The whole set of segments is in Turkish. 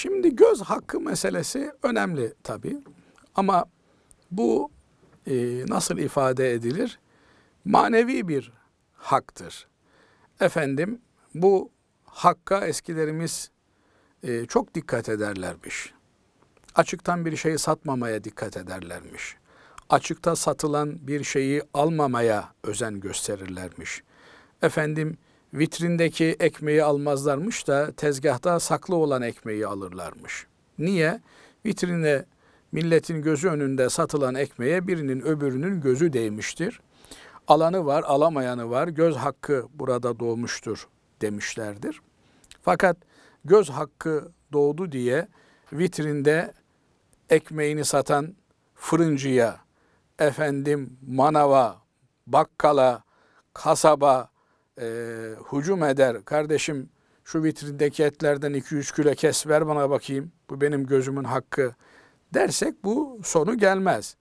Şimdi göz hakkı meselesi önemli tabii. Ama bu e, nasıl ifade edilir? Manevi bir haktır. Efendim bu hakka eskilerimiz e, çok dikkat ederlermiş. Açıktan bir şeyi satmamaya dikkat ederlermiş. Açıkta satılan bir şeyi almamaya özen gösterirlermiş. Efendim vitrindeki ekmeği almazlarmış da tezgahta saklı olan ekmeği alırlarmış. Niye? Vitrine milletin gözü önünde satılan ekmeğe birinin öbürünün gözü değmiştir. Alanı var, alamayanı var. Göz hakkı burada doğmuştur demişlerdir. Fakat göz hakkı doğdu diye vitrinde ekmeğini satan fırıncıya, efendim manava, bakkala, kasaba e, hücum eder. Kardeşim şu vitrindeki etlerden 200 kilo kes ver bana bakayım. Bu benim gözümün hakkı dersek bu sonu gelmez.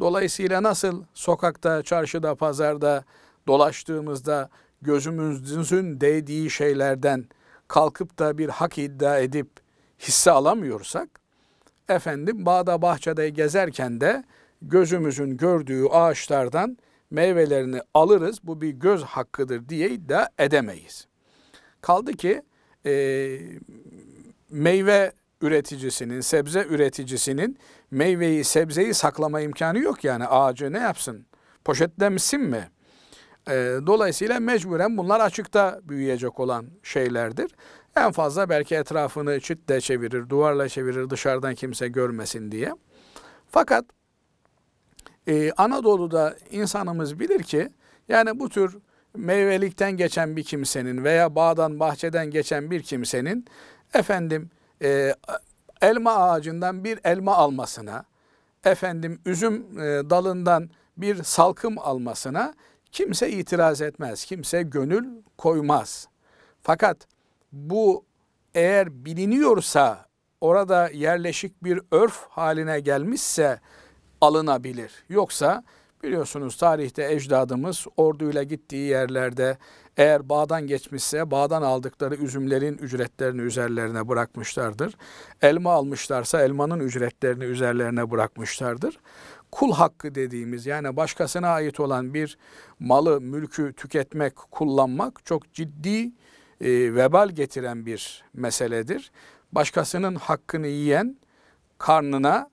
Dolayısıyla nasıl sokakta, çarşıda, pazarda dolaştığımızda gözümüzün değdiği şeylerden kalkıp da bir hak iddia edip hisse alamıyorsak, efendim bağda bahçede gezerken de gözümüzün gördüğü ağaçlardan meyvelerini alırız, bu bir göz hakkıdır diye iddia edemeyiz. Kaldı ki e, meyve üreticisinin, sebze üreticisinin meyveyi, sebzeyi saklama imkanı yok yani ağacı ne yapsın? Poşetlemişsin mi? E, dolayısıyla mecburen bunlar açıkta büyüyecek olan şeylerdir. En fazla belki etrafını çitle çevirir, duvarla çevirir dışarıdan kimse görmesin diye. Fakat e, Anadolu'da insanımız bilir ki yani bu tür meyvelikten geçen bir kimsenin veya bağdan bahçeden geçen bir kimsenin efendim e, elma ağacından bir elma almasına, efendim üzüm e, dalından bir salkım almasına kimse itiraz etmez, kimse gönül koymaz. Fakat bu eğer biliniyorsa, orada yerleşik bir örf haline gelmişse alınabilir. Yoksa biliyorsunuz tarihte ecdadımız orduyla gittiği yerlerde eğer bağdan geçmişse bağdan aldıkları üzümlerin ücretlerini üzerlerine bırakmışlardır. Elma almışlarsa elmanın ücretlerini üzerlerine bırakmışlardır. Kul hakkı dediğimiz yani başkasına ait olan bir malı, mülkü tüketmek, kullanmak çok ciddi e, vebal getiren bir meseledir. Başkasının hakkını yiyen karnına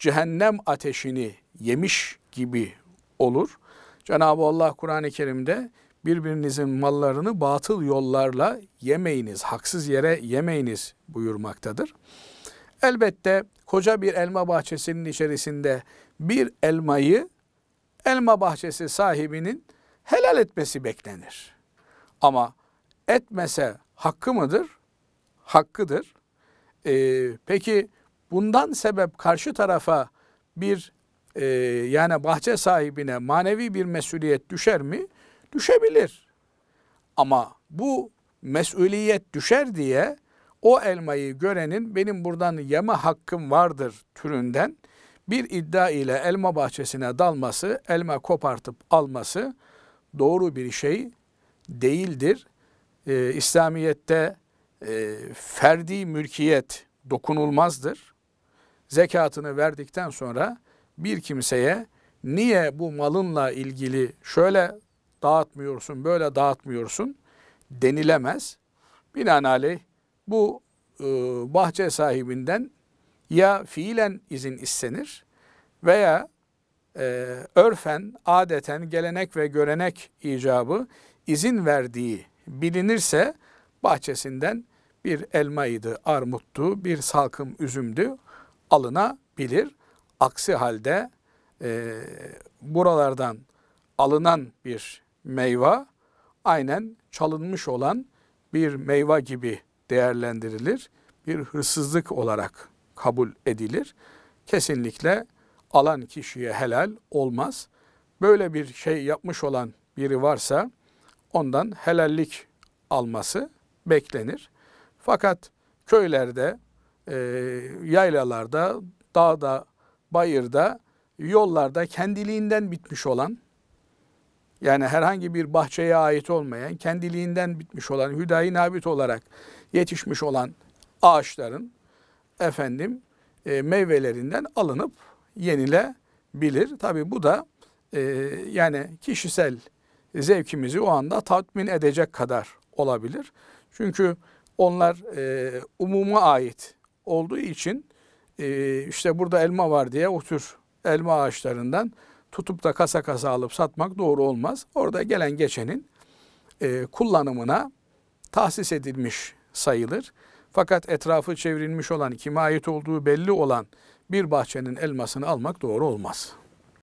cehennem ateşini yemiş gibi olur. Cenab-ı Allah Kur'an-ı Kerim'de birbirinizin mallarını batıl yollarla yemeyiniz, haksız yere yemeyiniz buyurmaktadır. Elbette koca bir elma bahçesinin içerisinde bir elmayı elma bahçesi sahibinin helal etmesi beklenir. Ama etmese hakkı mıdır? Hakkıdır. Ee, peki bundan sebep karşı tarafa bir e, yani bahçe sahibine manevi bir mesuliyet düşer mi? Düşebilir. Ama bu mesuliyet düşer diye o elmayı görenin benim buradan yeme hakkım vardır türünden bir iddia ile elma bahçesine dalması, elma kopartıp alması doğru bir şey değildir. Ee, İslamiyet'te e, ferdi mülkiyet dokunulmazdır. Zekatını verdikten sonra bir kimseye niye bu malınla ilgili şöyle dağıtmıyorsun, böyle dağıtmıyorsun denilemez. Binaenaleyh bu e, bahçe sahibinden ya fiilen izin istenir veya e, örfen, adeten, gelenek ve görenek icabı izin verdiği bilinirse bahçesinden bir elmaydı, armuttu, bir salkım üzümdü alınabilir. Aksi halde e, buralardan alınan bir meyve aynen çalınmış olan bir meyve gibi değerlendirilir. Bir hırsızlık olarak kabul edilir. Kesinlikle alan kişiye helal olmaz. Böyle bir şey yapmış olan biri varsa ondan helallik alması beklenir. Fakat köylerde, e, yaylalarda, dağda, bayırda, yollarda kendiliğinden bitmiş olan, yani herhangi bir bahçeye ait olmayan, kendiliğinden bitmiş olan, hüdayi nabit olarak yetişmiş olan ağaçların efendim e, meyvelerinden alınıp yenilebilir. Tabi bu da e, yani kişisel zevkimizi o anda tatmin edecek kadar olabilir. Çünkü onlar e, umuma ait olduğu için e, işte burada elma var diye o tür elma ağaçlarından tutup da kasa kasa alıp satmak doğru olmaz. Orada gelen geçenin e, kullanımına tahsis edilmiş sayılır. Fakat etrafı çevrilmiş olan, kime ait olduğu belli olan bir bahçenin elmasını almak doğru olmaz.